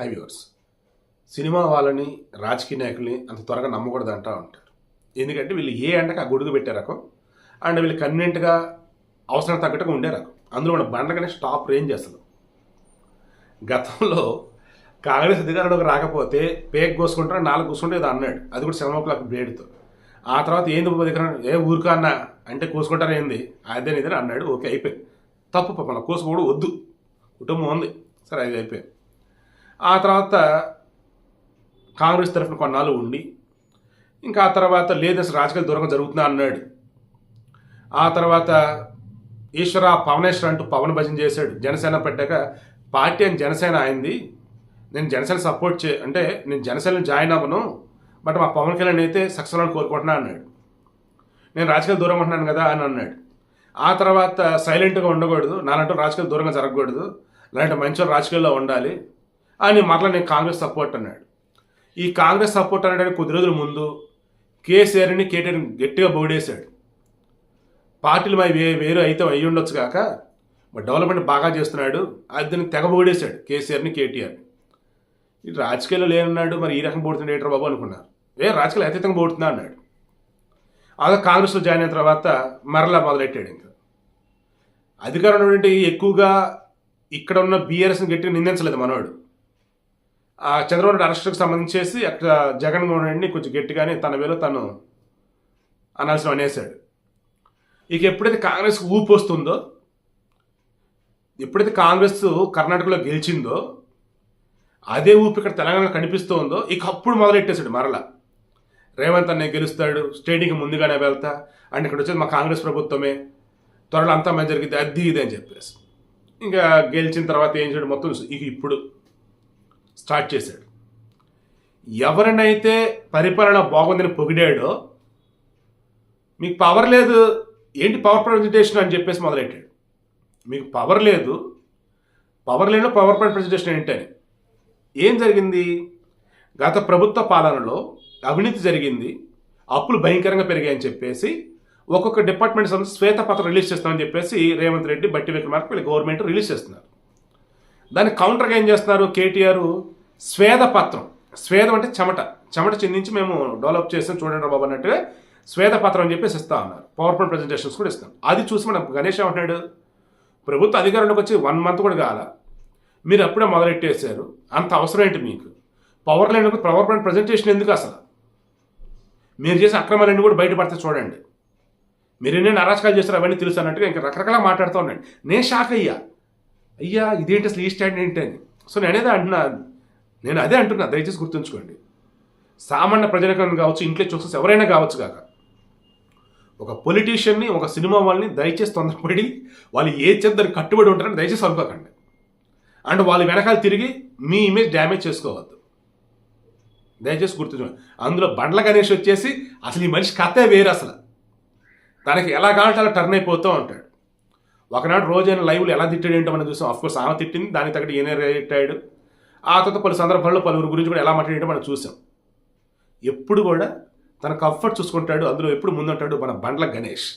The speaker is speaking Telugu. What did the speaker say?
హై వ్యూవర్స్ సినిమా వాళ్ళని రాజకీయ నాయకుల్ని అంత త్వరగా నమ్మకూడదు అంటూ ఉంటారు. ఎందుకంటే వీళ్ళు ఏ అంటకు ఆ గొడుగు పెట్టే రకం అండ్ వీళ్ళు కన్వీనెంట్గా అవసరం తగ్గట్టుగా ఉండే రకం. అందులో మన బండగానే స్టాప్ రేంజ్ అసలు. గతంలో కాంగ్రెస్ అధికారంలోకి రాకపోతే పేక్ కోసుకుంటారు నాలుగు కూసుకుంటే ఏదో అన్నాడు. అది కూడా సెవెన్ ఓ క్లాక్ బ్లేడ్తో ఆ తర్వాత ఏంది అధికారం? ఏ ఊరుకా అన్న అంటే కోసుకుంటారా ఏంది? అదే ఇదని అన్నాడు. ఓకే అయిపోయింది. తప్పు పాపం కోసుకోవడం వద్దు. కుటుంబం ఉంది. సరే అది అయిపోయింది. ఆ తర్వాత కాంగ్రెస్ తరఫున కొన్నాళ్ళు ఉండి ఇంకా ఆ తర్వాత లేదు అసలు రాజకీయ దూరంగా జరుగుతుందా అన్నాడు. ఆ తర్వాత ఈశ్వర పవనేశ్వర అంటూ పవన్ భజన చేశాడు. జనసేన పెట్టాక పార్టీ అని జనసేన అయింది. నేను జనసేన సపోర్ట్ చే అంటే నేను జనసేన జాయిన్ అవ్వను బట్ మా పవన్ కళ్యాణ్ అయితే సక్సెస్ అని కోరుకుంటున్నా అన్నాడు. నేను రాజకీయ దూరం ఉంటున్నాను కదా అని అన్నాడు. ఆ తర్వాత సైలెంట్గా ఉండకూడదు నాలంటూ రాజకీయ దూరంగా జరగకూడదు ఇలాంటి మంచి రాజకీయాల్లో ఉండాలి. అని మరలా నేను కాంగ్రెస్ సపోర్ట్ అన్నాడు. ఈ కాంగ్రెస్ సపోర్ట్ అనడానికి కొద్ది రోజుల ముందు కేసీఆర్ని కేటీఆర్ని గట్టిగా బోడేశాడు. పార్టీలు మరి వే వేరు అయితే అయ్యి ఉండొచ్చు కాక మరి డెవలప్మెంట్ బాగా చేస్తున్నాడు. అది తెగ బోడేశాడు కేసీఆర్ని కేటీఆర్ని. ఇటు రాజకీయాల్లో లేనన్నాడు మరి ఈ రకం పోడుతున్నాడు ఏంట్రా బాబు అనుకున్నారు. ఏ రాజకీయాలు అతీతంగా పోడుతున్నా అన్నాడు. అలా కాంగ్రెస్లో జాయిన్ అయిన తర్వాత మరలా మొదలెట్టాడు ఇంకా. అధికారంలో ఎక్కువగా ఇక్కడ ఉన్న బీఆర్ఎస్ని గట్టిగా నిందించలేదు మనవాడు ఆ చంద్రబాబు నాయుడు అరెస్ట్కి సంబంధించేసి అక్కడ జగన్మోహన్ రెడ్డిని కొంచెం గట్టిగానే తన వేలో తను అనాల్సిన అనేసాడు ఇక ఎప్పుడైతే కాంగ్రెస్ ఊపు వస్తుందో ఎప్పుడైతే కాంగ్రెస్ కర్ణాటకలో గెలిచిందో అదే ఊపు ఇక్కడ తెలంగాణ కనిపిస్తోందో ఇక అప్పుడు మొదలెట్టేశాడు మరలా. రేవంత్ అన్నయ్య గెలుస్తాడు స్టేడింగ్కి ముందుగానే వెళ్తా అండ్ ఇక్కడ వచ్చేది మా కాంగ్రెస్ ప్రభుత్వమే త్వరలో అంతా మంచి జరిగింది అది ఇది అని చెప్పేసి. ఇంకా గెలిచిన తర్వాత ఏం చేయడం మొత్తం ఇక ఇప్పుడు స్టార్ట్ చేశాడు. ఎవరినైతే పరిపాలన బాగుందని పొగిడాడో మీకు పవర్ లేదు ఏంటి పవర్ ప్రజెంటేషన్ అని చెప్పేసి మొదలెట్టాడు. మీకు పవర్ లేదు పవర్ లేని పవర్ పాయింట్ ప్రజెంటేషన్ ఏంటని ఏం జరిగింది? గత ప్రభుత్వ పాలనలో అవినీతి జరిగింది అప్పులు భయంకరంగా పెరిగాయని చెప్పేసి ఒక్కొక్క డిపార్ట్మెంట్ సంబంధించి శ్వేతపత్రం రిలీజ్ చేస్తామని చెప్పేసి రేవంత్ రెడ్డి బట్టి విక్రమార్క వీళ్ళ గవర్నమెంట్ రిలీజ్ చేస్తున్నారు. దానికి కౌంటర్గా ఏం చేస్తున్నారు? కేటీఆర్ స్వేదపత్రం స్వేదం అంటే చెమట. చెమట చిందించి మేము డెవలప్ చేస్తాం చూడండి బాబు అన్నట్టుగా స్వేదపత్రం అని చెప్పేసి ఇస్తా ఉన్నారు పవర్ పాయింట్ ప్రజెంటేషన్స్ కూడా ఇస్తాం. అది చూసి మనం గణేష్ ఏమంటున్నాడు ప్రభుత్వ అధికారంలోకి వచ్చి వన్ మంత్ కూడా కాల. మీరు అప్పుడే మొదలెట్టేశారు. అంత అవసరం ఏంటి మీకు? Power line power point presentation ఎందుకు అసలు? మీరు చేసే అక్రమాలన్నీ కూడా బయటపడితే చూడండి. మీరు ఎన్ని అరాచకాలు చేస్తారు అవన్నీ తెలుసు అన్నట్టుగా ఇంకా రకరకాల మాట్లాడుతూ ఉండండి. నేను షాక్ అయ్యా. అయ్యా ఇదేంటి అసలు ఈ స్టాండ్ ఏంటి అని. సో నేనేదే అంటున్నాను అంటున్నా నేను అదే అంటున్నా దయచేసి గుర్తుంచుకోండి. సామాన్య ప్రజలకు కావచ్చు ఇంట్లో చూస్తే ఎవరైనా కావచ్చు కాక ఒక పొలిటీషియన్ని ఒక సినిమా వాళ్ళని దయచేసి తొందరపడి వాళ్ళు ఏ చెద్దరు కట్టుబడి ఉంటారని దయచేసి అనుకోకండి. అండ్ వాళ్ళు వెనకాల తిరిగి మీ ఇమేజ్ డ్యామేజ్ చేసుకోవద్దు. దయచేసి గుర్తుంచుకోండి. అందులో బండ్ల గణేష్ వచ్చేసి అసలు ఈ మనిషి కథే వేరు అసలు. తనకి ఎలా కావాలంటే అలా టర్న్ అయిపోతూ ఉంటాడు. ఒకనాడు రోజైన లైవ్లు ఎలా తిట్టాడు ఏంటో మనం చూసాం. అఫ్కోర్స్ ఆమె తిట్టింది దానికి తగ్గట్టు ఈయన తిట్టాడు ఆ తర్వాత పలు సందర్భాల్లో పలువురు గురించి కూడా ఎలా మాట్లాడేటో మనం చూసాం. ఎప్పుడు కూడా తన కంఫర్ట్ చూసుకుంటాడు అందులో ఎప్పుడు ముందుంటాడు మన బండ్ల గణేష్.